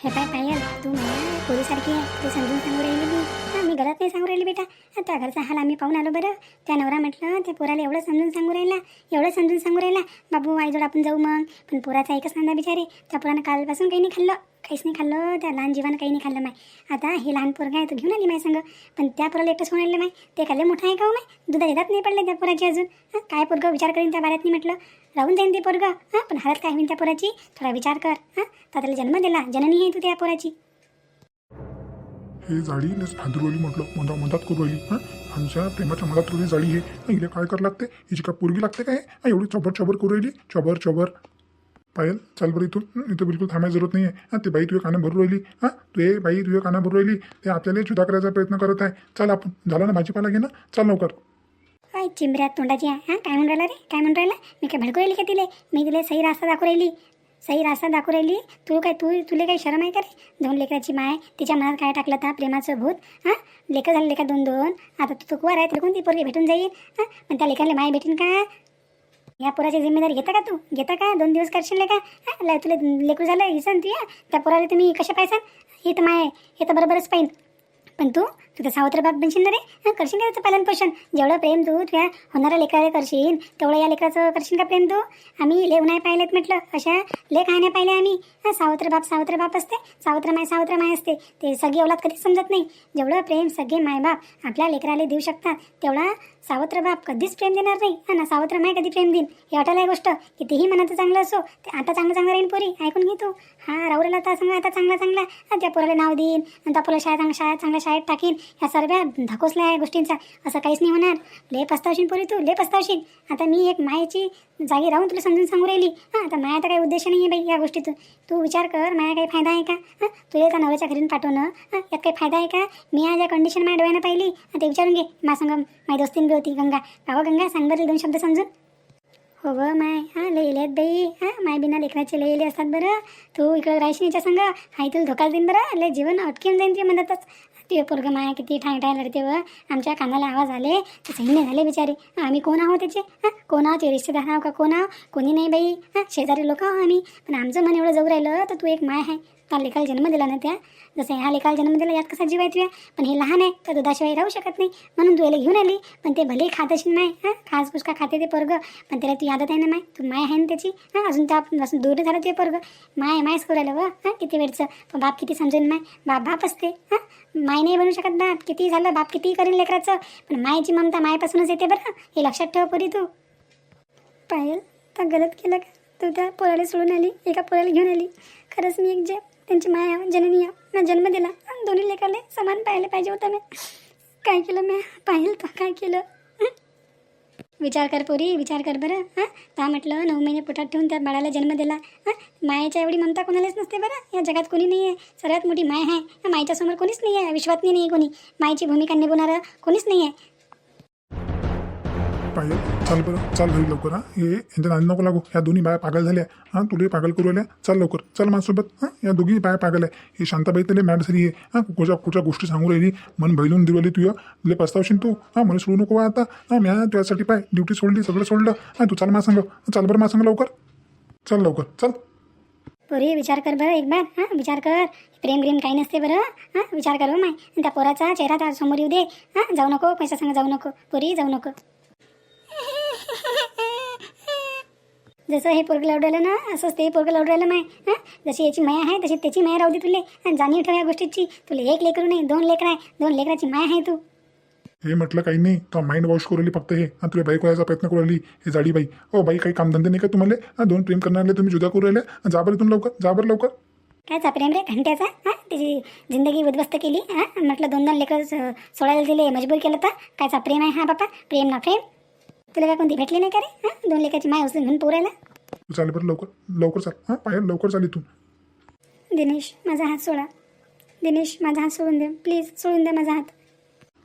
हे काय पायल तू मला पोरीसारखी आहे तू समजून सांगू राहिली मी हां मी घरात नाही सांगू राहिली बेटा. त्या घरचा हाल आम्ही पाहून आलो बरं. त्या नवरा म्हटलं त्या पोराला एवढं समजून सांगू राहिला एवढं समजून सांगू राहिला. बाबू आईजोड आपण जाऊ मग. पण पोराचा एकच नांदा बिचारे त्या पोरानं कालपासून काही नाही खाल्लं काहीच नाही खाल्लं त्या लहान जीवानं काही नाही खाल्लं माय. आता हे लहान पोरगा आहे तो घेऊन आली माय संग. पण त्या पोराला एकटंच होऊन राहिलं माय. ते खाल्ले मोठं आहे का हो माय? दुधा येतात नाही पडले त्या पोराची अजून. काय पोरगं विचार करीन त्या बाऱ्यात नाही म्हटलं. राहून जाईन ते पोरगं. हां पण हालत काय होईन त्या पोराची? थोडा विचार कर. हां त्याला जन्म दिला. जननी आहे तू त्या पोराची. हे जाळी लस भादरवली म्हटलं. मधा मधात करू राहिली. हां आमच्या प्रेमाच्या मधात थोडी जाळी हे हिला काय करावं लागते? हिची काय पोरगी लागते काय? हं, एवढी चबर चबर करू राहिली. चबर चबर पायल चाल बरं इथून. इथं बिलकुल थांबायची जरूरत नाही आहे हां ते बाई तुझ्या कानं भरू राहिली. हां तू ए बाई तुझ्या कानं भरू राहिली. ते आपल्याला जुदा करायचा प्रयत्न करत आहे. चल आपण झाला ना भाजीपाला घे ना. चल लवकर. काय चिंबऱ्यात तोंडाची आहे हां? काय म्हणून राहिला रे? काय म्हणून राहिला? मी काय भडकू राहिली का तिले? मी तिला सही रास्ता दाखवू राहिली. सही रास्ता दाखवू राहिली. तू काय तू तुला काही शरम आहे का रे? दोन लेकराची माय तिच्या मनात काय टाकलं था प्रेमाचं भूत हां? लेकं झाले लेखा दोन दोन? आता तू तो आहे तरी कोणती पोरगी भेटून जाईल हां? पण त्या लेखाला माय भेटेन का? या पोराची जिम्मेदारी घेता का तू? घेता का? दोन दिवस करशील का? हां? लय तुला लेकरू झालं हिसन तू या? त्या पोराला तुम्ही कशा पाहिजे हे तर माय हे तर बरोबरच पाहिजे पण तू तू तर सावत्र बाप बनशील ना रे? करशील का त्याचं पालन पोषण जेवढं प्रेम तू तुझ्या होणाऱ्या लेकराला करशील तेवढं या लेकराचं करशील का प्रेम तू? आम्ही लेव नाही पाहिलेत म्हटलं. अशा लेख आहे नाही पाहिले आम्ही. हं, सावत्र बाप सावत्र बाप असते. सावत्र माय सावत्र माय असते. ते सगळी औलाद कधीच समजत नाही. जेवढं प्रेम सगळे मायबाप आपल्या लेकराला देऊ शकतात तेवढा सावत्र बाप कधीच प्रेम देणार नाही. हा ना सावत्र माय कधी प्रेम देईन? हे वाटायला आहे गोष्ट. कितीही मनाचं चांगलं असो ते आता चांगलं चांगलं राहील पोरी. ऐकून घे तू. हा राहुला आता सांगा आता चांगला चांगला. त्या पोराला नाव देईन. आणि त्या पोराला शाळेत शाळेत चांगल्या शाळेत टाकीन. ह्या सर्व धकोसल्या या गोष्टींचा. असं काहीच नाही होणार. ले पस्तावशील पोरी तू ले पस्तावशील आता मी एक मायेची जागी राहून तुला समजून सांगू राहिली. हां आता मायाचा काही उद्देश नाही आहे बाई या गोष्टीतून. तू विचार कर माया काही फायदा आहे का? हां तुला एका नवऱ्याच्या घरून पाठवणं. हां यात काही फायदा आहे का? मी आज या कंडिशन माझ्या डोळ्यानं पाहिली. हां, ते विचारून घे. मा संग माझी दोस्तीन बी होती गंगा. बाबा गंगा सांग बरं दोन शब्द समजून. हो ग माय. हां लई आहेत बाई. हां माय बिना लेकराचे लई असतात बरं. तू इकडं राहायची याच्या संग हाय तुला धोका देईन बरं. लय जीवन अटकेन जाईन ते म्हणतच. ते पोरगं माया किती ठाय ठाय लढते व. आमच्या कानाला आवाज आले. ते सैन्य झाले बिचारे. आम्ही कोण आहोत त्याचे? हां कोण आहोत ते? रिश्तेदार आहो का? कोण आहो कोणी नाही बाई. हां शेजारी लोक आहो आम्ही. पण आमचं मन एवढं जाऊ राहिलं तर तू एक माय आहे. त्या लेखाला जन्म दिला ना त्या. जसं ह्या लेखाला जन्म दिला यात कसा जीव आहे तुया? पण हे लहान आहे तर दुधाशिवाय राहू शकत नाही. म्हणून तू याला घेऊन आली. पण ते भले खात असेल माय. हां खास पुष्का खाते ते पोरगं. पण त्याला तू आदत आहे ना माय. तू माय आहे ना त्याची? हां अजून त्यापासून दूर झालं ते पर्ग. माय मायच करायला व. हां किती वेळचं? पण बाप किती समजेल माय? बाप बाप असते. हां माय नाही बनू शकत बाप. किती झालं बाप किती करेल लेकराचं? पण मायची ममता मायपासूनच येते बरं. हे लक्षात ठेव पुरी तू. पायल तर गलत केलं का? तू त्या पोराला सोडून आली एका पोराला घेऊन आली. खरंच मी एक जे त्यांची माया जननी या ना जन्म दिला. आणि दोन्ही लेखाले समान पाहायला पाहिजे होतं मी काय केलं मी? पाहिलं तर काय केलं? विचार कर पोरी विचार कर बरं हां? ता म्हटलं नऊ महिने पोटात ठेवून त्या बाळाला जन्म दिला. हां? मायाच्या एवढी ममता कोणालाच नसते बरं. या जगात कोणी नाही आहे सर्वात मोठी माय आहे. या समोर कोणीच नाही आहे विश्वातनी नाही आहे कोणी. मायची भूमिका निभवणारं कोणीच नाही आहे चाल बरं चाल घरी लवकर हां. हे यांच्या नादी नको लागू. ह्या दोन्ही बाया पागल झाल्या. हां तुला पागल करू आल्या. चाल लवकर. चल माझ्यासोबत हां. या दोघी बाया पागल आहे. हे शांताबाई त्याला मॅड झाली आहे. हां कुठच्या कुठच्या गोष्टी सांगू राहिली? मन भैलून दिवली तुझ्या तुला पस्तावशील तू. हां मला सोडू नको आता. हां मी तुझ्यासाठी पाय. ड्युटी सोडली सगळं सोडलं. हां तू चाल मा सांग चाल बरं मा सांग लवकर. चल लवकर. चल. पोरी विचार कर बरं एक बार हां विचार कर. प्रेम ग्रेम काही नसते बरं. हां विचार कर माय. त्या पोराचा चेहरा त्या समोर येऊ दे. हां जाऊ नको. पैसा सांग जाऊ नको. पोरी जाऊ नको. जसं हे पोरगं लावडायला ना असंच ते पोरगं लावडायला माय हां? जशी याची माया आहे तशी त्याची माया राहू दे तुले. आणि जाणीव ठेव या गोष्टीची. तुला एक लेकरू नाही दोन लेकर आहे. दोन लेकराची माय आहे तू. हे म्हटलं काही नाही. तो माइंड वॉश करू राहिली फक्त हे. आणि तुला बाईक व्हायचा प्रयत्न करू राहिली हे जाडी बाई. हो बाई काही कामधंदे नाही का तुम्हाला? दोन प्रेम करणारे तुम्ही जुदा करू राहिले. जा बरं इथून लवकर जा बरं लवकर. कायचा प्रेम रे? घंट्याचा? हां? त्याची जिंदगी उद्ध्वस्त केली. हां? म्हटलं दोन दोन लेकर सोडायला दिले मजबूर केलं तर. कायचा प्रेम आहे? हा बापा प्रेम ना प्रेम. तुला काय कोणती भेटली नाही का रे? हां? दोन लेकाची माय उचलून घेऊन पोरायला तू चाल बरं लवकर लवकर चाल. हां पायल लवकर चाल इथून. दिनेश माझा हात सोडा. दिनेश माझा हात सोडून दे. प्लीज सोडून दे माझा हात.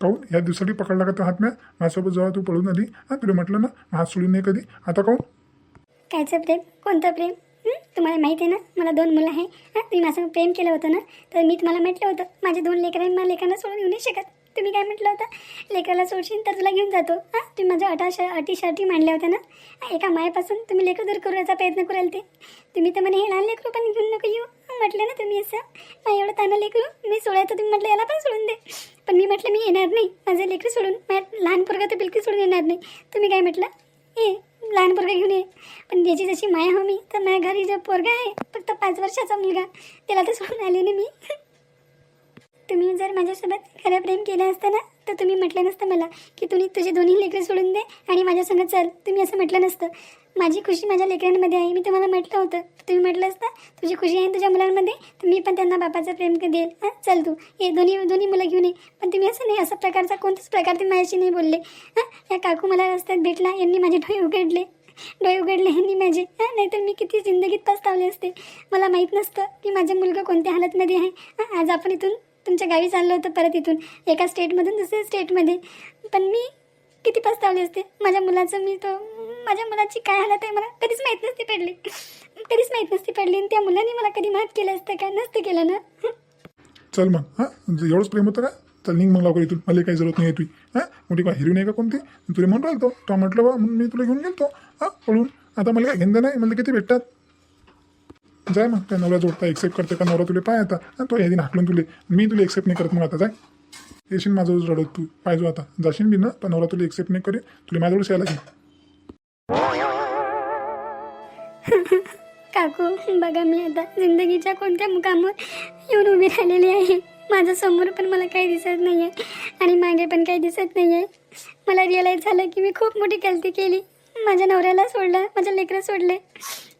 काहून? या दिवसासाठी पकडला का तो हात म्या? माझ्यासोबत जेव्हा तू पळून आली हां तुला म्हटलं ना हात सोडून नाही कधी. आता काहून? कायचं प्रेम? कोणतं प्रेम? हं? तुम्हाला माहिती आहे ना मला दोन मुलं आहे. हां तुम्ही माझं प्रेम केलं होतं ना तर मी तुम्हाला म्हटलं होतं माझे दोन लेकर आहे मला लेकरांना सोडून येऊ नाही शकत. तुम्ही काय म्हटलं होतं? लेकराला सोडशील तर तुला घेऊन जातो. हां? तुम्ही माझ्या अटा श अटी शर्टी मांडल्या होत्या ना? एका मायापासून तुम्ही लेकर दूर करण्याचा प्रयत्न कराल ते तुम्ही तर म्हणे हे लहान लेकरू पण घेऊन नको येऊ. म्हटलं ना तुम्ही असं. नाही एवढं ताना लेकरू मी सोडायचं तुम्ही म्हटलं याला पण सोडून दे. पण मी म्हटलं मी येणार नाही. माझं लेकरू सोडून माझ्या लहान पोरगा तर बिलकुल सोडून येणार नाही. तुम्ही काय म्हटलं? ये लहान पोरगा घेऊन ये. पण ज्याची जशी माया हो मी तर माझ्या घरी जो पोरगा आहे फक्त पाच वर्षाचा मुलगा. त्याला तर सोडून आले ना मी. तुम्ही जर माझ्यासोबत खरं प्रेम केलं असतं ना तर तुम्ही म्हटलं नसतं मला की तुम्ही तुझे दोन्ही लेकरं सोडून दे आणि माझ्यासंग चल. तुम्ही असं म्हटलं नसतं. माझी खुशी माझ्या लेकरांमध्ये आहे. मी तुम्हाला म्हटलं होतं. तुम्ही म्हटलं असतं तुझी खुशी आहे तुझ्या मुलांमध्ये? तर मी पण त्यांना बापाचं प्रेम देईल. हां चल तू. हे दोन्ही दोन्ही मुलं घेऊन ये. पण तुम्ही असं नाही असं प्रकारचा कोणताच प्रकार तुम्ही माझ्याशी नाही बोलले. हां या काकू मला रस्त्यात भेटला. यांनी माझे डोळे उघडले. डोळे उघडले यांनी माझे. हां नाहीतर मी किती जिंदगीत पस्तावले असते. मला माहीत नसतं की माझा मुलगा कोणत्या हालतमध्ये आहे. आज आपण इथून तुमच्या गावी चाललं होतं परत इथून एका स्टेटमधून दुसऱ्या स्टेटमध्ये पण मी किती पस्तावली असते? माझ्या मुलाचं मी तो माझ्या मुलाची काय हालत आहे मला कधीच माहीत नसती पडली. कधीच माहीत नसती पडली आणि त्या मुलांनी मला कधी मात केलं असतं का? नसतं केलं ना. चल मग हां? म्हणजे एवढंच प्रेम होतं का? चल निघ मग लवकर इथून. मला काही जरूरत नाही तुझी हां? मोठी काय हिरोईन नाही का कोणती? तुला म्हणून राहिलो तो म्हटलं बा मी तुला घेऊन गेलो हां पळून. आता मला काय घेणं नाही मला किती भेटतात? जाय मग. त्या नवरा जोडता एक्सेप्ट करते का नवरा तुला? पाय आता. आणि तो यादी हाकलून तुले. मी तुला एक्सेप्ट नाही करत मग आता. जाय. येशील माझं रडत तू. पाहिजे आता. जाशील बी ना पण नवरा तुला एक्सेप्ट नाही करे तुला माझ्याजवळ यायला लागेल काकू बघा मी आता जिंदगीच्या कोणत्या मुकामावर येऊन उभी राहिलेली आहे. माझ्यासमोर पण मला काही दिसत नाही आहे आणि मागे पण काही दिसत नाही आहे मला रिअलाईज झालं की मी खूप मोठी गलती केली. माझ्या नवऱ्याला सोडलं. माझ्या लेकरं सोडले.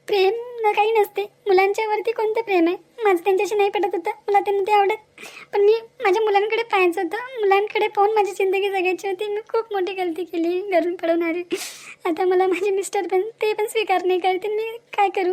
प्रेम न काही नसते. मुलांच्या वरती कोणतं प्रेम आहे? माझं त्यांच्याशी नाही पटत होतं. मला त्यांना ते आवडत. पण मी माझ्या मुलांकडे पाहायचं होतं. मुलांकडे पाहून माझी जिंदगी जगायची होती. मी खूप मोठी गलती केली. घरून पडून आता मला माझे मिस्टर पण ते पण स्वीकार नाही करते. मी काय करू?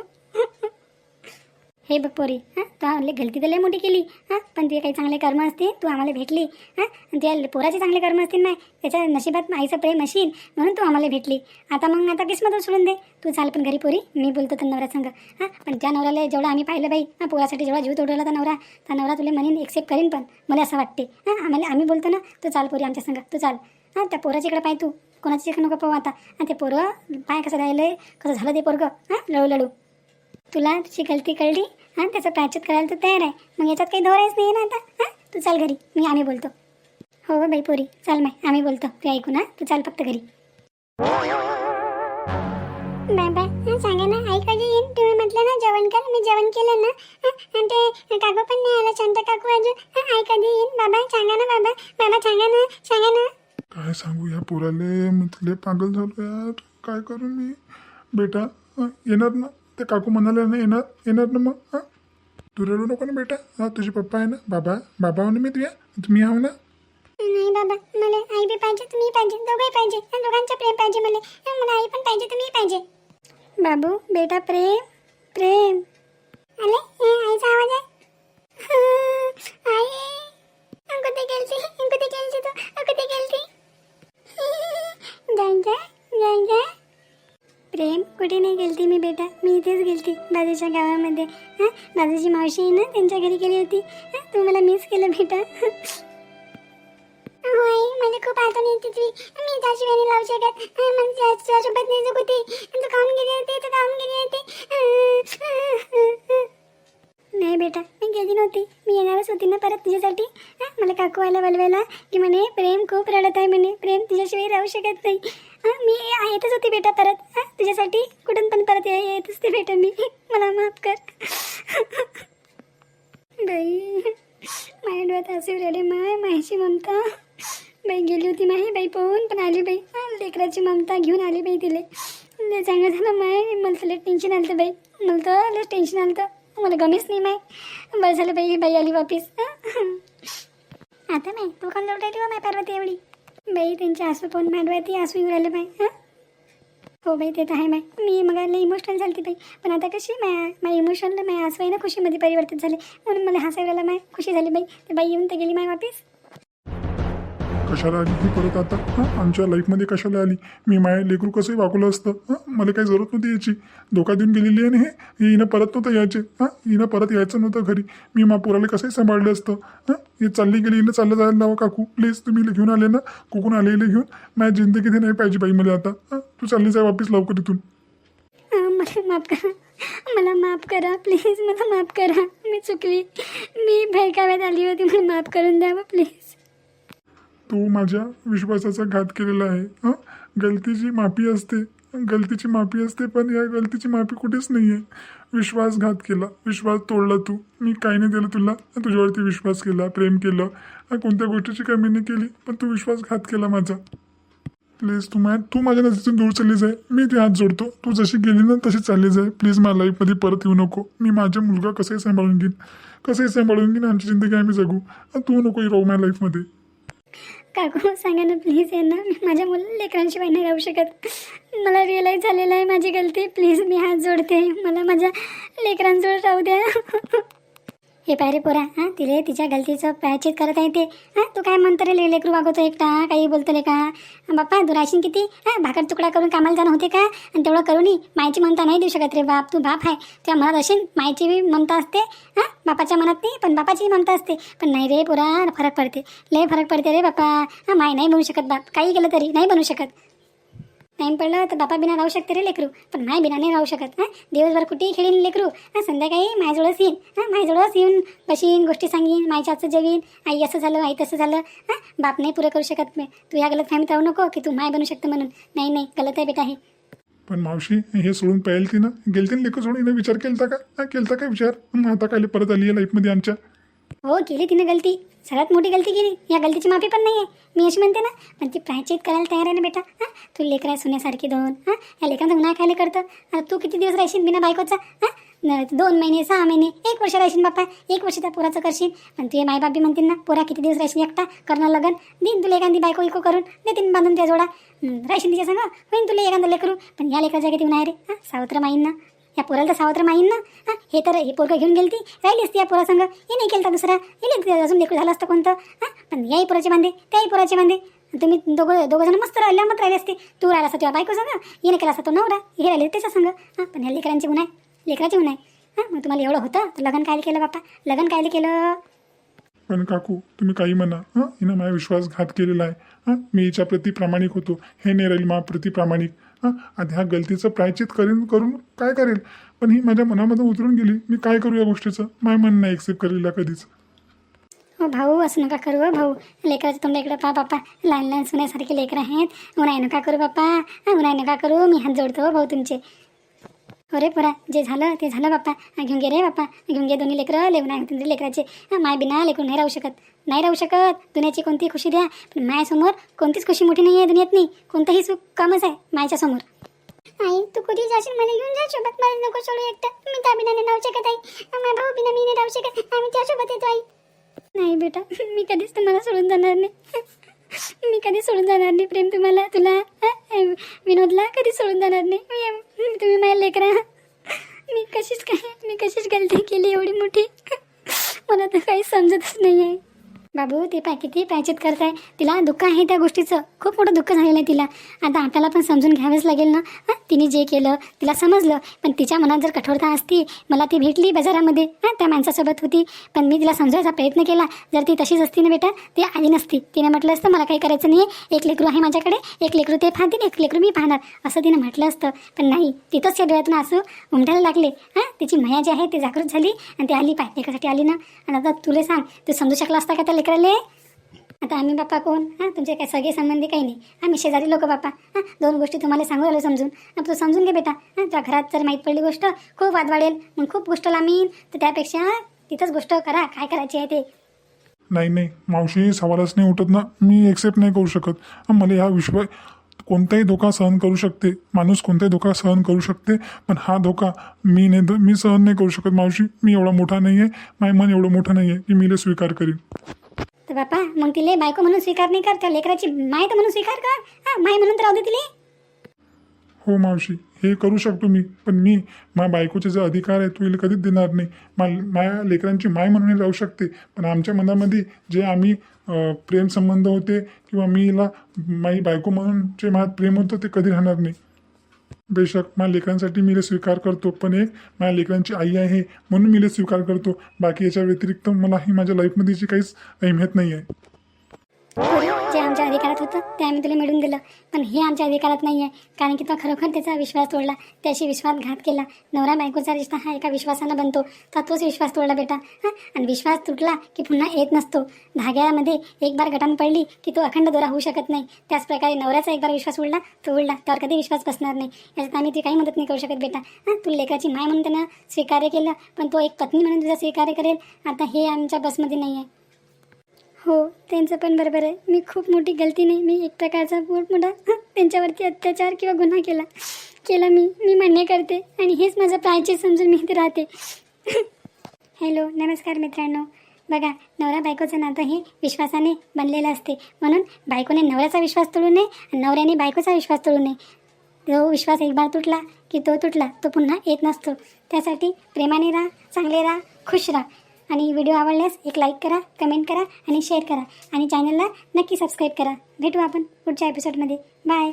हे बघ पोरी हां? तू आम्हाला गलती तर लय मोठी केली हां? पण ते काही चांगले कर्म असते तू आम्हाला भेटली हां? त्या पोराचे चांगले कर्म असतील नाही त्याच्या नशिबात आईचं प्रेम असेल म्हणून तू आम्हाला भेटली. आता मग आता किस्मत सोडून दे. तू चाल पण घरी पोरी मी बोलतो तर नवरा संग हां? पण त्या नवऱ्याला जेवढं आम्ही पाहिलं बाई हां? पोरासाठी जेवढा जीव तोडवला तर नवरा त्या नवरा तुला म्हणेन एक्सेप्ट करीन पण मला असं वाटते हां? आम्हाला आम्ही बोलतो ना तू चाल पोरी आमच्या संग तू चाल. हां त्या पोराच्या इकडे पाय तू कोणाच्या इकडे नको पाहू आता. आणि ते पोरं पाय कसं राहिलं कसं झालं ते पोरगं हां? लळू लळू. तुला तुझी गलती कळली? हां त्याचं प्राचित करायला तू तयार आहे. मग याच्यात काही दोरायच नाही ना आता? हां? तू चाल घरी. मी आम्ही बोलतो. हो बाई पोरी. चाल माय. आम्ही बोलतो. तू ऐकू ना. तू चाल फक्त घरी. बाबा सांगा ना. आई कधी येईन? तुम्ही म्हटलं ना जेवण कर. मी जेवण केलं ना. आणि ते काकू पण नाही आला. शांत काकू अजून. आई कधी येईन? बाबा सांगा ना बाबा. बाबा सांगा ना. सांगा ना. काय सांगू या पोराले? मी तुले पागल झालो यार. काय करू मी? बेटा येणार ना? ते काकू म्हणाले ना येणार येणार ना मग? हां? तू रडू नको ना बेटा. हां तुझे पप्पा आहे ना? बाबा बाबा हो ना मी तुझ्या तुम्ही आहो ना. नाही बाबा मला आई बी पाहिजे तुम्ही पाहिजे दोघंही पाहिजे. या दोघांचं प्रेम पाहिजे मला. मला आई पण पाहिजे तुम्ही पाहिजे. बाबू बेटा प्रेम प्रेम. आले? हे आईचा आवाज आहे. आई कुठे गेलती? कुठे गेलती तू? कुठे गेलती? जायचं जायचं प्रेम कुठे नाही गेलती मी बेटा? मी इथेच गेलती बाजूच्या गावामध्ये. हां? बाजूची मावशी आहे ना? त्यांच्या घरी गेली होती. हां? तू मला मिस केलं बेटा. होय मला खूप आठवण येते तुझी. मी त्याशिवाय नाही लावू शकत. तुझ्या- तुझ्यासोबत नाही जगू दे तू काहून गेली होती? तू काहून गेली होती? नाही बेटा मी गेली नव्हती. मी येणारच होती ना परत तुझ्यासाठी? हं, मला काकू आला बोलवायला. की म्हणे प्रेम खूप रडत आहे म्हणे. प्रेम तुझ्याशिवाय राहू शकत नाही. हां मी येतच होती बेटा परत. तुझ्यासाठी कुठून पण परत येत असते बेटा मी. मला माफ कर. बाई माझ्या डोळ्यात असे राहिले. माय माहिशी ममता. बाई गेली होती माही. बाई पाहून पण आली बाई. लेकराची ममता घेऊन आली बाई तिले. चांगलं झालं माय. मला तुला टेन्शन आलं बाई. मला तर लय टेन्शन आलं मला गमेच नाही माय. बरं झालं बाई. बाई आली वापिस. आता नाही तू का लोटायली हो माय पार्वती एवढी? बाई त्यांचे आसू पाहून मांडवा ती आसू येऊ राहिले बाई हां? हो बाई ते तर आहे माय मी मग लई इमोशनल झाली बाई. पण आता कशी माय माय इमोशनल माय आसू आहे ना खुशीमध्ये परिवर्तित झाले. म्हणून मला हसायला माय खुशी झाली बाई. ते बाई येऊन तर गेली माय वापस. कशाला आली? ही परत आता हां? आमच्या लाईफमध्ये कशाला आली? मी माय लेकरू कसंही वागवलं असतं? हां? मला काही जरूरत नव्हती याची. धोका देऊन गेलेली आहे ना हे हिनं परत नव्हतं यायचे. हां? हिनं परत यायचं नव्हतं घरी. मी मा पोराला कसंही सांभाळलं असतं? हां? हे चालली गेली हिनं चाललं जायला लावा काकू प्लीज तुम्ही घेऊन आले ना? कुकून आलेले घेऊन. माझ्या जिंदगीत हे नाही पाहिजे बाई मला आता. हां? तू चालली जाय वापस लवकर इथून. मला माफ करा. मला माफ करा प्लीज मला माफ करा. मी चुकली. मी भयकाव्यात आली होती मला माफ करून द्यावं प्लीज तू माझ्या विश्वासाचा घात केलेला आहे हां? गलतीची माफी असते गलतीची माफी असते पण या गलतीची माफी कुठेच नाही आहे विश्वासघात केला विश्वास तोडला तू. मी काही नाही दिलं तुला तुझ्यावरती विश्वास केला प्रेम केलं कोणत्या गोष्टीची कमी नाही केली पण तू विश्वासघात केला माझा. प्लीज तू माझ्या तू माझ्या नजरेतून दूर चालली जाय मी ते हात जोडतो. तू जशी गेली ना तशी चालली जाय प्लीज माझ्या लाईफमध्ये परत येऊ नको. मी माझा मुलगा कसंही सांभाळून घेईन. कसंही सांभाळून घेईन आमची जिंदगी आम्ही जगू. आणि तू नको राहू माझ्या लाईफमध्ये. काकू सांगा ना प्लीज यांना. मी माझ्या मुलं लेकरांशिवाय नाही राहू शकत. मला रिअलाईज झालेलं आहे माझी गलती. प्लीज मी हात जोडते. मला माझ्या लेकरांजवळ राहू द्या. हे पायरे पोरा हां तिले तिच्या गलतीचं प्रायचित करत आहे ते. हां तू काय म्हणतो रे ले- लेकरू वागवतो एकटा? काही बोलतो का? बाप्पा दुराशीन किती? हां भाकर तुकडा करून कामाला जाणं होते का? आणि तेवढं करूनही मायची म्हणता नाही देऊ शकत रे बाप तू बाप आहे तुझ्या मनात असेल मायची बी म्हणता असते? हां बापाच्या मनात नाही पण बापाचीही म्हणता असते. पण नाही रे पोरा फरक पडते. लय फरक पडते रे बापा हां माय नाही बनू शकत बाप काही केलं तरी नाही बनू शकत. टाईम पडलं तर बापा बिना राहू शकते रे लेकरू. पण माय बिना नाही राहू शकत हां? दिवसभर कुठेही खेळीन लेकरू. हां संध्याकाळी माझ्याजवळच येईन. हां माझ्याजवळच येऊन बशीन गोष्टी सांगीन मायच्या आजचं जेवीन. आई असं झालं आई तसं झालं. हां बाप नाही पुरं करू शकत मी. तू ह्या गलत फॅमिलीत राहू नको की तू माय बनू शकतं म्हणून. नाही नाही गलत आहे बेटा हे. पण मावशी हे सोडून पाहिजे ती ना? गेलती ना लेकरं सोडून? हिनं विचार केलता का? हा केलता का विचार? मग आता काय परत आली आहे लाईफमध्ये आमच्या? हो केली तिने गलती. सगळ्यात मोठी गलती केली. या गलतीची माफी पण नाही आहे मी अशी म्हणते ना पण ती प्रायचित करायला तयार आहे ना बेटा. हां तू लेकरा सोन्यासारखी दोन. हां या लेकरांचा गुन्हा खायला करतं. आता तू किती दिवस राहशील बिना बायकोचा? हां दोन महिने सहा महिने एक वर्ष राहशील बाप्पा. एक वर्ष त्या पुराचं करशील. पण तुझे मायबाप बी म्हणतील ना पुरा किती दिवस राहशील एकटा? करणं लगन. देईन तुला एखादी बायको इको करून देतीन बांधून त्या जोडा. राहशील तिच्या सांग? होईन तुला एखादं लेकरू. पण या लेकराच्या किती नाही रे. हां सावत्र माईंना. या पोराला तर सावत्र माहीन ना. हा हे तर हे पोरगं घेऊन गेली ती राहिली असती या पोरासंग हे नाही केलं दुसरा. हे अजून लेकरू झालं असतं कोणतं. हां पण याही पोराचे बांधे त्याही पोराचे बांधे. तुम्ही दोघं दोघं जण मस्त राहिल्या मत राहिले असते. तू राहिला असता तुझ्या बायको संग येणे केला असता तो नवरा हे राहिले त्याच्या संग. हां पण ह्या लेकरांची गुन्हा आहे लेकराची गुन्हा आहे. हां मग तुम्हाला एवढं होतं? तर लग्न काय केलं बापा लग्न काय केलं? पण काकू तुम्ही काही म्हणा हां? हिनं माझा विश्वासघात केलेला आहे. हां मी हिच्याप्रती प्रामाणिक होतो. हे नाही राहील माझ्याप्रती प्रामाणिक. हां आणि ह्या गलतीचं प्रायचित करीन करून काय करेल? पण ही माझ्या मनामध्ये उतरून गेली. मी काय करू या गोष्टीचं? माय मन नाही एक्सेप्ट करेल कधीच. भाऊ असं नका करू भाऊ. लेकराचं तुमच्या इकडं पा बापा लहान लहान सुन्यासारखे लेकरं आहेत. उन्हाय नका करू बापा हा, उन्हाय नका करू. मी हात जोडतो भाऊ तुमचे. अरे पोरा जे झालं ते झालं बाप्पा. घेऊन गे रे बाप्पा. घेऊन गे दोन्ही लेकरं लेऊन आहे तुमचे लेकराचे. माय बिना लेकरून नाही राहू शकत. नाही राहू शकत. दुनियाची कोणती खुशी द्या. पण मायासमोर कोणतीच खुशी मोठी नाही आहे दुनियातनी कोणतंही सुख कमच आहे मायच्या समोर आई तू कधी जाशील मला घेऊन जा सोबत. मला नको सोडू एकटं. मी त्या बिना नाही राहू शकत आई माझ्या भाऊ बिना मी नाही राहू शकत. आम्ही त्यासोबत येतो आई. नाही बेटा मी कधीच तुम्हाला सोडून जाणार नाही. मी कधी सोडून जाणार नाही प्रेम तुम्हाला तुला. विनोदला कधी सोडून जाणार नाही. मी तुम्ही माझ्या लेकरा. मी कशीच काय मी कशीच गलती केली एवढी मोठी? मला तर काही समजतच नाही आहे बाबू ते पाय किती पायचेत आहे तिला दुःख आहे त्या गोष्टीचं. खूप मोठं दुःख झालेलं आहे तिला. आता आपल्याला पण समजून घ्यावंच लागेल ना? हां? तिने जे केलं तिला समजलं. पण तिच्या मनात जर कठोरता असती मला ती भेटली बाजारामध्ये. हां त्या माणसासोबत होती. पण मी तिला समजायचा प्रयत्न केला. जर ती तशीच असती ना बेटा ती आली नसती. तिने म्हटलं असतं मला काही करायचं नाही एक लेकरू आहे माझ्याकडे. एक लेकरू ते पाहतील एक लेकरू मी पाहणार असं तिनं म्हटलं असतं. पण नाही तिथंच या डोळ्यातून असं उमटायला लागले. हां? तिची माया जी आहे ती जागृत झाली आणि ती आली पाय. लेकरासाठी आली ना? आणि आता तुला सांग तू समजू शकला असता का त्या लेकराले आता आम्ही बाप्पा कोण? हां तुमचे काय सगळे संबंधी काही नाही. आम्ही शेजारी लोक बाप्पा हां दोन गोष्टी तुम्हाला सांगू आलो समजून. तू समजून घे बेटा. हां तुझ्या घरात जर माहीत पडली गोष्ट खूप वाद वाढेल. मग खूप गोष्ट लांबीन. तर त्यापेक्षा तिथंच गोष्ट करा. काय करायची आहे ते? नाही नाही. मावशी सवालच नाही उठत ना. मी एक्सेप्ट नाही करू शकत. मला ह्या विश्व कोणताही धोका सहन करू शकते. माणूस कोणताही धोका सहन करू शकते. पण हा धोका मी नाही मी सहन नाही करू शकत मावशी. मी एवढा मोठा नाही आहे माझं मन एवढं मोठं नाही आहे की मी स्वीकार करीन. तर बापा मग तिले बायको म्हणून स्वीकार नाही कर त्या लेकराची माय तर म्हणून स्वीकार कर हा माय म्हणून तर राहू दे तिले. हो मावशी हे करू शकतो मी पण मी माझ्या बायकोचे जे अधिकार आहे तो हिला कधीच देणार नाही. मा माया लेकरांची माय म्हणून राहू शकते पण आमच्या मनामध्ये जे आम्ही अं, प्रेम संबंध होते किंवा मी हिला माई बायको म्हणून जे माझ्यात प्रेम होतं ते कधी राहणार नाही. बेशक माझ्या लेकरांसाठी मी स्वीकार करतो पण एक माझ्या लेकरांची आई आहे म्हणून मी स्वीकार करतो. बाकी याच्या व्यतिरिक्त मला ही माझ्या लाईफमध्ये जी काहीच अहमियत नाही आहे जे आमच्या अधिकारात होतं ते आम्ही तुला मिळून दिलं. पण हे आमच्या अधिकारात नाही आहे कारण की तो खरोखर त्याचा विश्वास तोडला. त्याशी विश्वासघात केला. नवरा बायकोचा रिश्ता हा एका विश्वासानं बनतो. तर तोच विश्वास तोडला बेटा. हां? आणि विश्वास तुटला की पुन्हा येत नसतो. धाग्यामध्ये एक बार गटान पडली की तो अखंड दोरा होऊ शकत नाही. त्याचप्रकारे नवऱ्याचा एक बार विश्वास उडला तो उडला. त्यावर कधी विश्वास बसणार नाही. याच्यात आम्ही ती काही मदत नाही करू शकत बेटा. हां? तू लेकराची माय म्हणून त्यानं स्वीकार्य केलं पण तो एक पत्नी म्हणून तुझा स्वीकार्य करेल. आता हे आमच्या बसमध्ये नाही आहे हो त्यांचं पण बरोबर आहे. मी खूप मोठी गलती नाही. मी एक प्रकारचा मोठ मोठा त्यांच्यावरती अत्याचार किंवा गुन्हा केला. केला मी. मी मान्य करते. आणि हेच माझं प्रायचे समजून मी इथे राहते. हॅलो नमस्कार मित्रांनो. बघा नवरा बायकोचं नातं हे विश्वासाने बनलेलं असते. म्हणून बायकोने नवऱ्याचा विश्वास तोडू नये आणि नवऱ्याने बायकोचा विश्वास तोडू नये. जो विश्वास एक बार तुटला की तो तुटला तो पुन्हा येत नसतो. त्यासाठी प्रेमाने राहा चांगले राहा खुश राहा. आणि व्हिडिओ आवडल्यास एक लाईक करा कमेंट करा आणि शेअर करा. आणि चॅनलला नक्की सबस्क्राईब करा. भेटू आपण पुढच्या एपिसोडमध्ये बाय